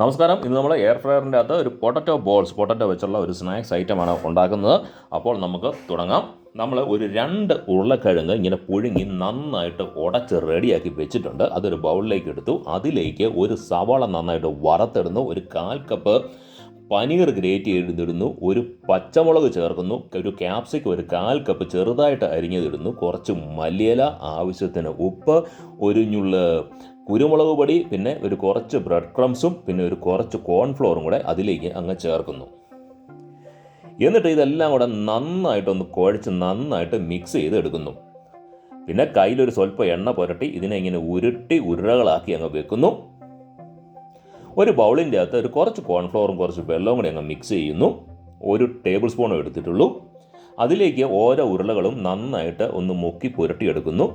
നമസ്കാരം. ഇന്ന് നമ്മൾ എയർ ഫ്രയറിന്റെ അകത്ത് ഒരു പൊട്ടറ്റോ ബോൾസ് പൊട്ടറ്റോ വെച്ചുള്ള ഒരു സ്നാക്സ് ഐറ്റമാണ് ഉണ്ടാക്കുന്നത്. അപ്പോൾ നമുക്ക് തുടങ്ങാം. നമ്മൾ ഒരു രണ്ട് ഉരുളക്കിഴങ്ങ് ഇങ്ങനെ പുഴുങ്ങി നന്നായിട്ട് ഉടച്ച് റെഡിയാക്കി വെച്ചിട്ടുണ്ട്. അതൊരു ബൗളിലേക്ക് എടുത്തു. അതിലേക്ക് ഒരു സവാള നന്നായിട്ട് വറുത്തിടുന്നു. ഒരു കാൽ കപ്പ് പനീർ ഗ്രേറ്റ് ചെയ്തിടുന്നു ഒരു പച്ചമുളക് ചേർക്കുന്നു. ഒരു ക്യാപ്സിക്ക് ഒരു കാൽ കപ്പ് ചെറുതായിട്ട് അരിഞ്ഞതിടുന്നു. കുറച്ച് മല്ലിയില ആവശ്യത്തിന് ഉപ്പ് ഒരു ഞുള്ള് കുരുമുളക് പൊടി പിന്നെ ഒരു കുറച്ച് ബ്രെഡ് ക്രംസും പിന്നെ ഒരു കുറച്ച് കോൺഫ്ലോറും കൂടെ അതിലേക്ക് അങ്ങ് ചേർക്കുന്നു. എന്നിട്ട് ഇതെല്ലാം കൂടെ നന്നായിട്ടൊന്ന് കുഴച്ച് നന്നായിട്ട് മിക്സ് ചെയ്ത് എടുക്കുന്നു പിന്നെ കയ്യിലൊരു സ്വല്പം എണ്ണ പുരട്ടി ഇതിനെ ഇങ്ങനെ ഉരുട്ടി ഉരുളകളാക്കി അങ്ങ് വെക്കുന്നു. ഒരു ബൗളിന്റെ അകത്ത് ഒരു കുറച്ച് കോൺഫ്ലോറും കുറച്ച് വെള്ളവും കൂടി അങ്ങ് മിക്സ് ചെയ്യുന്നു. ഒരു ടേബിൾ സ്പൂണും എടുത്തിട്ടുള്ളൂ. അതിലേക്ക് ഓരോ ഉരുളകളും നന്നായിട്ട് ഒന്ന് മുക്കി പുരട്ടിയെടുക്കുന്നു.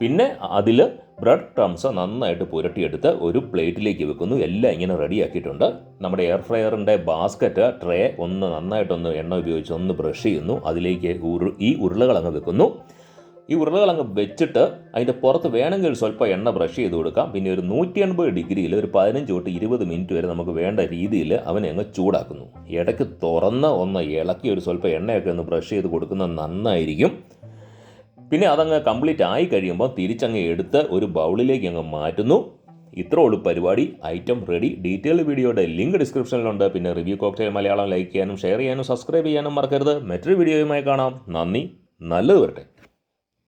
പിന്നെ അതിൽ ബ്രെഡ് ക്രംസ് നന്നായിട്ട് പുരട്ടിയെടുത്ത് ഒരു പ്ലേറ്റിലേക്ക് വെക്കുന്നു. എല്ലാം ഇങ്ങനെ റെഡിയാക്കിയിട്ടുണ്ട്. നമ്മുടെ എയർ ഫ്രയറിന്റെ ബാസ്ക്കറ്റ് ട്രേ ഒന്ന് നന്നായിട്ടൊന്ന് എണ്ണ ഉപയോഗിച്ച് ഒന്ന് ബ്രഷ് ചെയ്യുന്നു. അതിലേക്ക് ഉരു ഈ ഉരുളകൾ അങ്ങ് വെക്കുന്നു. ഈ ഉരുളകൾ അങ്ങ് വെച്ചിട്ട് അതിന്റെ പുറത്ത് വേണമെങ്കിൽ സ്വല്പം എണ്ണ ബ്രഷ് ചെയ്ത് കൊടുക്കാം. പിന്നെ ഒരു നൂറ്റി എൺപത് ഡിഗ്രിയിൽ ഒരു പതിനഞ്ച് തൊട്ട് ഇരുപത് മിനിറ്റ് വരെ നമുക്ക് വേണ്ട രീതിയിൽ അവനെ അങ്ങ് ചൂടാക്കുന്നു. ഇടയ്ക്ക് തുറന്ന് ഒന്ന് ഇളക്കി ഒരു സ്വല്പം എണ്ണയൊക്കെ ഒന്ന് ബ്രഷ് ചെയ്ത് കൊടുക്കുന്നത് നന്നായിരിക്കും. പിന്നെ അതങ്ങ് കംപ്ലീറ്റ് ആയി കഴിയുമ്പോൾ തിരിച്ചങ്ങ് എടുത്ത് ഒരു ബൗളിലേക്ക് അങ്ങ് മാറ്റുന്നു. ഇത്ര ഉള്ളു പരിപാടി. Item ready. ഡീറ്റെയിൽ വീഡിയോയുടെ ലിങ്ക് ഡിസ്ക്രിപ്ഷനിലുണ്ട്. പിന്നെ റിവ്യൂ കോക്ടെയിൽ മലയാളം ലൈക്ക് ചെയ്യാനും ഷെയർ ചെയ്യാനും സബ്സ്ക്രൈബ് ചെയ്യാനും മറക്കരുത്. മറ്റൊരു വീഡിയോയുമായി കാണാം. നന്ദി. നല്ലത് വരട്ടെ.